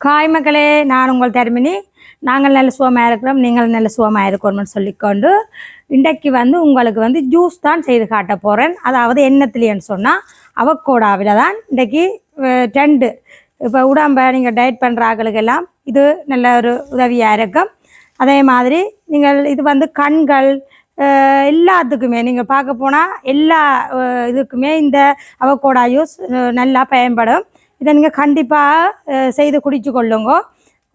காய் மக்களே நான் உங்கள் தருமினி. நாங்கள் நல்ல சுகமாக இருக்கிறோம் நீங்கள் நல்ல சுகமாக இருக்கணும்னு சொல்லிக்கொண்டு இன்றைக்கு வந்து உங்களுக்கு வந்து ஜூஸ் தான் செய்து காட்ட போகிறேன் அதாவது எண்ணத்துலேன்னு சொன்னால் அவக்கோடாவில் தான் இன்றைக்கு அஹ், ரெண்டு இப்போ உடம்ப நீங்கள் டயட் பண்ணுற ஆக்களுக்கெல்லாம் இது நல்ல ஒரு உதவியாக இருக்கும். அதே மாதிரி நீங்கள் இது வந்து கண்கள் எல்லாத்துக்குமே நீங்கள் பார்க்க போனால் எல்லா இதுக்குமே இந்த அவக்கோடா யூஸ் நல்லா பயன்படும். இதை நீங்கள் கண்டிப்பாக செய்து குடிச்சு கொள்ளுங்க.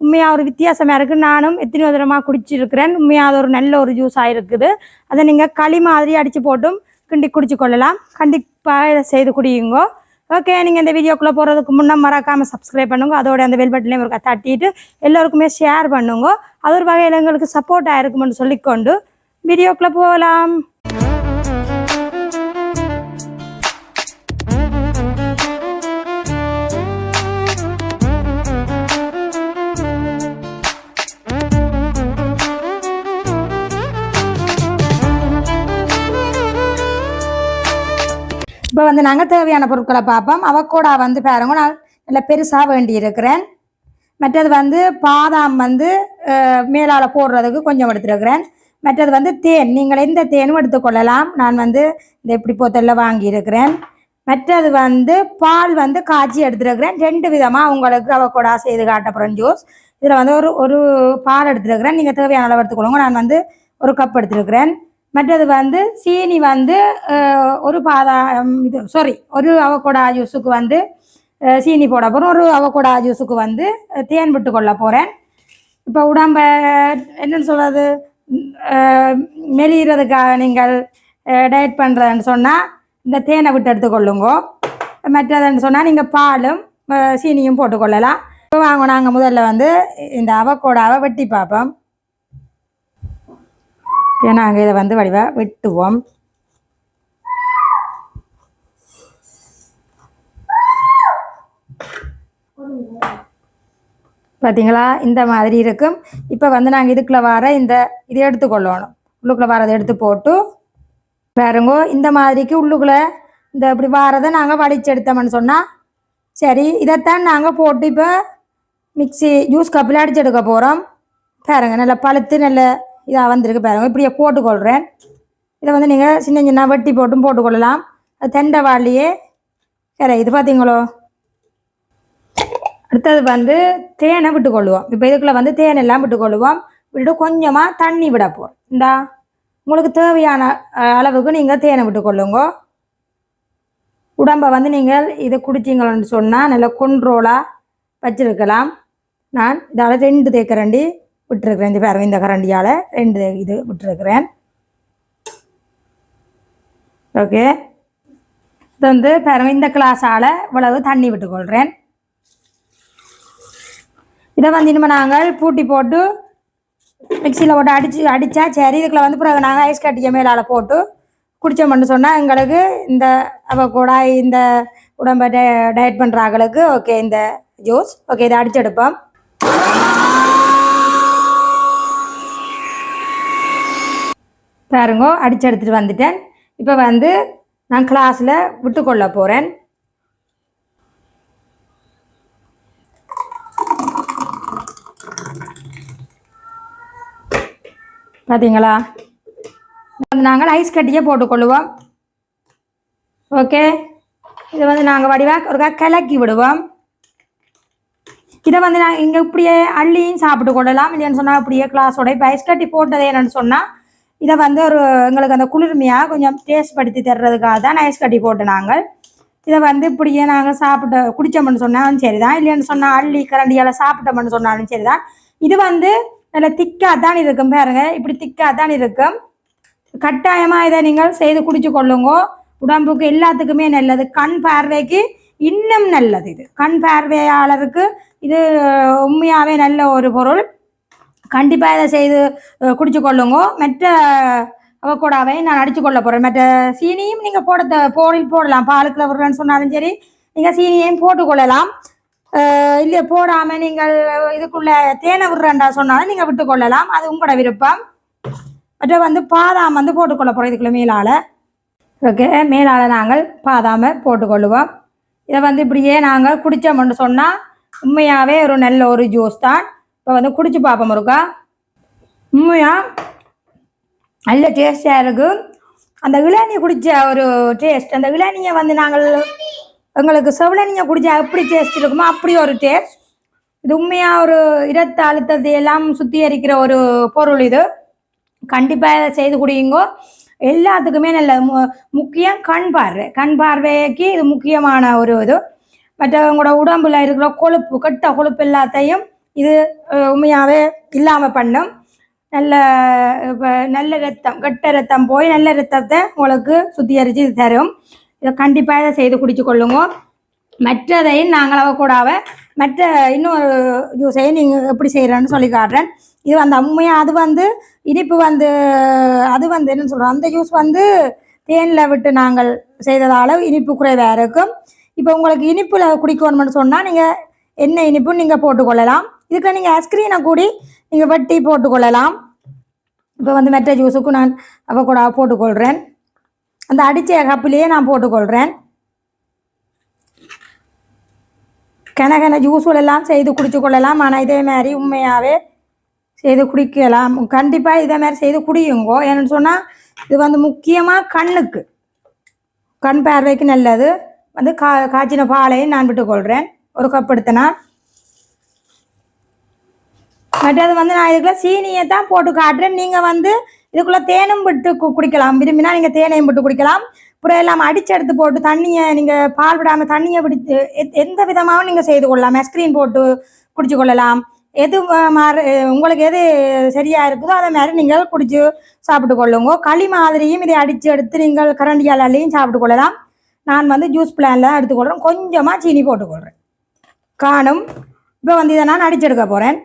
உண்மையாக ஒரு வித்தியாசமாக இருக்குது நானும் எத்தனையோ தூரமாக குடிச்சிருக்கிறேன். உண்மையாக அது ஒரு நல்ல ஒரு ஜூஸாக இருக்குது. அதை நீங்கள் களி மாதிரி அடித்து போட்டும் கிண்டி குடிச்சு கொள்ளலாம். கண்டிப்பாக இதை செய்து குடியுங்க. ஓகே நீங்கள் இந்த வீடியோக்குள்ளே போகிறதுக்கு முன்னே மறக்காமல் சப்ஸ்கிரைப் பண்ணுங்க. அதோட அந்த பெல் பட்டனையும் ஒரு தட்டிட்டு எல்லோருக்குமே ஷேர் பண்ணுங்க. அது ஒரு வகையில் எங்களுக்கு சப்போர்ட்டாக இருக்குமென்னு சொல்லிக்கொண்டு வீடியோக்குள்ளே போகலாம். இப்போ வந்து நாங்கள் தேவையான பொருட்களை பார்ப்போம். அவக்கோடா வந்து பாருங்க நான் நல்ல பெருசாக வேண்டி இருக்கிறேன் மற்றது வந்து பாதாம் வந்து மேலால் போடுறதுக்கு கொஞ்சம் எடுத்துருக்கிறேன். மற்றது வந்து தேன் நீங்கள் எந்த தேனும் எடுத்துக்கொள்ளலாம் நான் வந்து இந்த எப்படி போத்தலில் வாங்கியிருக்கிறேன். மற்றது வந்து பால் வந்து காய்ச்சி எடுத்துருக்கிறேன். ரெண்டு விதமாக உங்களுக்கு அவக்கோடா செய்து காட்டப்புறம் ஜூஸ். இதில் வந்து ஒரு ஒரு பால் எடுத்துருக்கிறேன். நீங்கள் தேவையான அளவு எடுத்துக்கொள்ளுங்க. நான் வந்து ஒரு கப் எடுத்துருக்கிறேன். மற்றது வந்து சீனி வந்து ஒரு பாதாம் இது சாரி ஒரு அவக்கோடா ஜூஸுக்கு வந்து சீனி போட போகிறோம் ஒரு அவக்கோடா ஜூஸுக்கு வந்து தேன் விட்டு கொள்ள போகிறேன் இப்போ உடம்ப என்னன்னு சொல்கிறது மெலிகிறதுக்காக நீங்கள் டயட் பண்ணுறதுன்னு சொன்னால் இந்த தேனை விட்டு எடுத்துக்கொள்ளுங்க மற்றதுன்னு சொன்னால் நீங்கள் பாலும் சீனியும் போட்டுக்கொள்ளலாம் இப்போ வாங்க நாங்கள் முதல்ல வந்து இந்த அவக்கோடாவை வெட்டி பார்ப்போம். ஏன்னா நாங்கள் இதை வந்து வடிவாக வெட்டுவோம். பார்த்தீங்களா இந்த மாதிரி இருக்கும். இப்போ வந்து நாங்கள் இதுக்குள்ளே வர இந்த இதை எடுத்துக்கொள்ளணும் உள்ளுக்குள்ளே வரதை எடுத்து போட்டு பாருங்க இந்த மாதிரிக்கு உள்ளுக்குள்ளே இந்த இப்படி வாரதை நாங்கள் வடிச்சு எடுத்தோம்னு சொன்னால் சரி இதைத்தான் நாங்கள் போட்டு இப்போ மிக்ஸி ஜூஸ் கப்பில் அடிச்சு எடுக்க போகிறோம் பாருங்க நல்லா பழுத்து நல்ல இதாக வந்திருக்கு பாருங்க. இப்படியே போட்டுக்கொள்கிறேன் இதை வந்து நீங்கள் சின்ன சின்ன வெட்டி போட்டும் போட்டுக்கொள்ளலாம். அது தெண்டை வாளியே சரி இது பார்த்தீங்களோ அடுத்தது வந்து தேனை விட்டுக்கொள்ளுவோம் இப்போ இதுக்குள்ளே வந்து தேன் எல்லாம் விட்டுக்கொள்ளுவோம் விட்டு கொஞ்சமாக தண்ணி விட போகிறோம் இந்தா உங்களுக்கு தேவையான அளவுக்கு நீங்கள் தேனை விட்டுக்கொள்ளுங்க. உடம்பை வந்து நீங்கள் இதை குடிச்சிங்கன்னு சொன்னால் நல்லா கொண்ட்ரோலாக வச்சுருக்கலாம். நான் இதால் ரெண்டு தேக்கரண்டி விட்டுருக்கிறேன். இந்த பாருங்க இந்த கரண்டியால் ரெண்டு இது விட்டுருக்கிறேன். ஓகே. இது வந்து பாருங்க இந்த கிளாஸால் இவ்வளவு தண்ணி விட்டுக்கொள்கிறேன் இதை வந்து இனிமேல் நாங்கள் பூட்டி போட்டு மிக்சியில் போட்டு அடித்து அடித்தா சரி இதுக்குள்ள வந்து பிறகு நாங்கள் ஐஸ் கட்டிக்க மேலால் போட்டு குடித்தோம்னு சொன்னால் எங்களுக்கு இந்த அவ கூட இந்த உடம்பை டயட் பண்ணுற ஆகளுக்கு ஓகே இந்த ஜூஸ் ஓகே இதை அடிச்சு பாருங்கோ அடித்து எடுத்துகிட்டு வந்துட்டேன். இப்போ வந்து நான் கிளாஸில் விட்டுக்கொள்ள போகிறேன் பார்த்தீங்களா வந்து நாங்கள் ஐஸ் கட்டியே போட்டுக்கொள்ளுவோம். ஓகே? இதை வந்து நாங்கள் வடிவாக ஒருக்கா கிளக்கி விடுவோம். இதை வந்து நான் இங்கே இப்படியே அள்ளியும் சாப்பிட்டு கொள்ளலாம். இல்லைன்னு சொன்னால் இப்படியே கிளாஸோட இப்போ ஐஸ் கட்டி போட்டது என்னன்னு சொன்னால் இதை வந்து ஒரு எங்களுக்கு அந்த குளிர்மையாக கொஞ்சம் டேஸ்ட் படுத்தி தர்றதுக்காக தான் ஐஸ் கட்டி போட்டு நாங்கள். இதை வந்து இப்படியே நாங்கள் சாப்பிட்ட குடித்தோம்னு சொன்னாலும் சரி தான் இல்லைன்னு சொன்னால் அள்ளி கரண்டியால் சாப்பிட்டோம்னு சொன்னாலும் சரி தான் இது வந்து நல்ல திக்காக தான் இருக்கும் பாருங்க. இப்படி திக்காக தான் இருக்கும். கட்டாயமாக இதை நீங்கள் செய்து குடிச்சு கொள்ளுங்க. உடம்புக்கு எல்லாத்துக்குமே நல்லது. கண் பார்வைக்கு இன்னும் நல்லது இது. கண் பார்வையாளருக்கு இது உண்மையாகவே நல்ல ஒரு பொருள். கண்டிப்பாக இதை செய்து குடிச்சு கொள்ளுங்க. மற்ற அவக்கூடாவை நான் அடிச்சு கொள்ள போகிறேன் மற்ற சீனியும் நீங்கள் போட த- போடலாம். பாலுக்குள்ள விடுறேன்னு சொன்னாலும் சரி நீங்கள் சீனியையும் போட்டுக்கொள்ளலாம் இல்லை போடாமல் நீங்கள் இதுக்குள்ளே தேனை விடுறேன்டா சொன்னாலும் நீங்கள் விட்டுக்கொள்ளலாம் அது உங்களோட விருப்பம். மற்ற வந்து பாதாம் வந்து போட்டுக்கொள்ள போகிறோம் இதுக்குள்ளே மேலால். ஓகே மேலால் நாங்கள் பாதாமை போட்டுக்கொள்ளுவோம் இதை வந்து இப்படியே நாங்கள் குடித்தோம்னு சொன்னால் உண்மையாகவே ஒரு நல்ல ஒரு ஜூஸ் தான். இப்போ வந்து குடிச்சு பார்ப்போம் இருக்கா உண்மையா? நல்ல டேஸ்டாக இருக்கு. அந்த இளநீ குடிச்ச ஒரு டேஸ்ட் அந்த இளநியை வந்து நாங்கள் எங்களுக்கு செவளனியை குடிச்சா எப்படி டேஸ்ட் இருக்குமோ அப்படி ஒரு டேஸ்ட் இது உண்மையாக ஒரு இரத்த அழுத்தத்தை எல்லாம் சுத்திகரிக்கிற ஒரு பொருள் இது. கண்டிப்பாக செய்து குடியுங்கோ. எல்லாத்துக்குமே நல்ல மு- முக்கியம் கண் பார்வை. கண் பார்வைக்கு இது முக்கியமான ஒரு இது. மற்றவங்களோட உடம்புல இருக்கிற கொழுப்பு கெட்ட கொழுப்பு எல்லாத்தையும் இது உண்மையாகவே இல்லாமல் பண்ணும். நல்ல இப்போ நல்ல ரத்தம் கெட்ட ரத்தம் போய் நல்ல ரத்தத்தை உங்களுக்கு சுத்திகரித்து இது தரும். இதை கண்டிப்பாக இதை செய்து குடிச்சு கொள்ளுங்க. மற்றதையும் நாங்கள் அவ கூடாவ மற்ற இன்னொரு ஜூஸையும் நீங்கள் எப்படி செய்கிறேன்னு சொல்லி காட்டுறேன். இது வந்து உண்மையாக அது வந்து இனிப்பு வந்து அது வந்து என்ன சொல்கிறோம் அந்த ஜூஸ் வந்து தேனில் விட்டு நாங்கள் செய்ததால் இனிப்பு குறைவாக இருக்கும். இப்போ உங்களுக்கு இனிப்பில் குடிக்கணும்னு சொன்னால் நீங்கள் என்ன இனிப்பும் நீங்கள் போட்டுக்கொள்ளலாம் இதுக்கு நீங்கள் ஐஸ்கிரீனை கூடி நீங்கள் வெட்டி போட்டுக்கொள்ளலாம். இப்போ வந்து மெட்ட ஜூஸுக்கும் நான் அப்போ கூட போட்டுக்கொள்கிறேன் அந்த அடித்த கப்பிலேயே நான் போட்டுக்கொள்கிறேன் கனகன ஜூஸ்கள் எல்லாம் செய்து குடிச்சு கொள்ளலாம். ஆனால் இதே மாதிரி உண்மையாகவே செய்து குடிக்கலாம். கண்டிப்பாக இதே மாதிரி செய்து குடியுங்கோ. ஏன்னு சொன்னால் இது வந்து முக்கியமாக கண்ணுக்கு. கண் பார்வைக்கு நல்லது. வந்து கா காய்ச்சின பாலையும் நான் விட்டுக்கொள்கிறேன் ஒரு கப் எடுத்தனா பட் அது வந்து நான் இதுக்குள்ள சீனியை தான் போட்டு காட்டுறேன். நீங்கள் வந்து இதுக்குள்ளே தேனும் விட்டு கு- குடிக்கலாம். விரும்பினா நீங்கள் தேனையும் விட்டு குடிக்கலாம். அப்புறம் எல்லாம் அடிச்சு எடுத்து போட்டு தண்ணியை நீங்கள் பால் விடாமல் தண்ணியை பிடித்து எந்த விதமாகவும் நீங்கள் செய்து கொள்ளலாம். ஸ்க்ரீன் போட்டு குடிச்சு கொள்ளலாம். எது மாறு உங்களுக்கு எது சரியாக இருக்குதோ அதை மாதிரி நீங்கள் குடிச்சு சாப்பிட்டு கொள்ளுங்க. களி மாதிரியும் இதை அடித்து எடுத்து நீங்கள் கரண்டியாலையும் சாப்பிட்டு கொள்ளலாம். நான் வந்து ஜூஸ் பிளானில் எடுத்துக்கொள்கிறேன் கொஞ்சமாக சீனி போட்டுக்கொள்கிறேன் காணும். இப்போ வந்து இதை நான் அடிச்செடுக்க போகிறேன்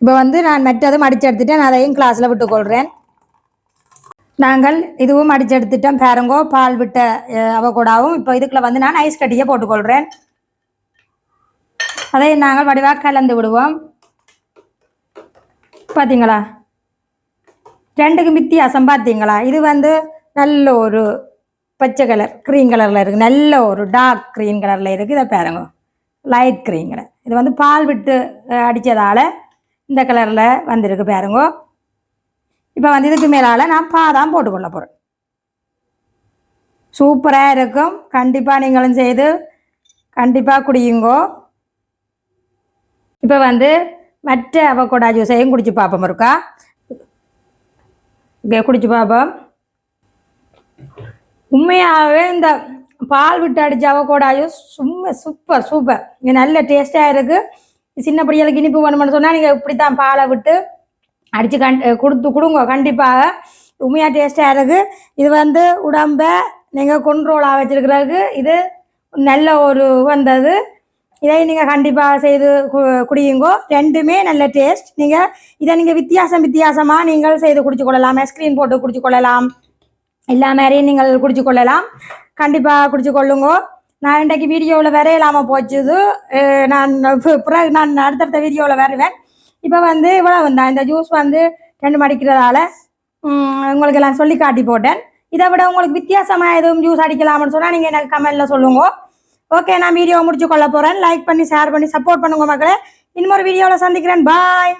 இப்போ வந்து நான் மெட்டதும் அடித்து எடுத்துட்டேன். நான் அதையும் கிளாஸில் விட்டுக்கொள்கிறேன் நாங்கள் இதுவும் அடித்து எடுத்துட்டோம். பேரங்கோ பால் விட்ட அவகூடாவும் இப்போ இதுக்குள்ள வந்து நான் ஐஸ் கட்டியை போட்டுக்கொள்கிறேன் அதை நாங்கள் வடிவாக கலந்து விடுவோம். பார்த்தீங்களா ரெண்டுக்கும் வித்தியாசம் பார்த்தீங்களா இது வந்து நல்ல ஒரு பச்சை கலர் க்ரீன் கலரில் இருக்குது நல்ல ஒரு டார்க் க்ரீன் கலரில் இருக்குது இதை பாருங்க லைட் க்ரீன் கலர் இது வந்து பால் விட்டு அடித்ததால் இந்த கலரில் வந்திருக்கு பாருங்கோ. இப்போ வந்து இதுக்கு மேலால் நான் பாதாம் போட்டுக்கொள்ள போகிறேன் சூப்பராக இருக்கும். கண்டிப்பாக நீங்களும் செய்து கண்டிப்பாக குடியுங்கோ. இப்போ வந்து மற்ற அவக்கோடா ஜூஸையும் குடிச்சு பார்ப்போம் இருக்கா? இங்கே குடிச்சு பார்ப்போம். உண்மையாகவே இந்த பால் விட்டு அடித்த அவக்கோடா ஜூஸ் சும்மா சூப்பர் சூப்பர் இது நல்ல டேஸ்ட்டாக இருக்குது சின்ன பிள்ளைகளுக்கு இனிப்பு வேணும்னு சொன்னால் நீங்கள் இப்படி தான் பாலை விட்டு அடித்து கண் கொடுத்து கொடுங்க. கண்டிப்பாக உண்மையாக டேஸ்ட்டாக இருக்குது இது வந்து உடம்பை நீங்கள் கொண்ட்ரோலாக வச்சுருக்கிறதுக்கு இது நல்ல ஒரு வந்தது. இதை நீங்கள் கண்டிப்பாக செய்து கு- குடியுங்கோ. ரெண்டுமே நல்ல டேஸ்ட் நீங்கள் இதை நீங்கள் வித்தியாசம் வித்தியாசமாக நீங்கள் செய்து குடிச்சு கொள்ளலாம். ஐஸ்கிரீம் போட்டு குடிச்சு கொள்ளலாம். எல்லா மாதிரியும் நீங்கள் குடிச்சு கொள்ளலாம். கண்டிப்பாக குடிச்சு கொள்ளுங்கோ. நான் இன்றைக்கு வீடியோவில் வரையலாமல் இல்லாமல் போச்சுது நான் பிறகு நான் அடுத்தடுத்த வீடியோவில் வருவேன். இப்போ வந்து இவ்வளோ வந்தேன் இந்த ஜூஸ் வந்து ரெண்டு மடிக்கிறதால உங்களுக்கு எல்லாம் சொல்லி காட்டி போட்டேன். இதை விட உங்களுக்கு வித்தியாசமாக எதுவும் ஜூஸ் அடிக்கலாம்னு சொன்னால் நீங்கள் எனக்கு கமெண்ட்டில் சொல்லுங்க. ஓகே நான் வீடியோ முடிச்சு கொள்ள போகிறேன் லைக் பண்ணி ஷேர் பண்ணி சப்போர்ட் பண்ணுங்க மக்களே. இன்னொரு வீடியோவில் சந்திக்கிறேன். பாய்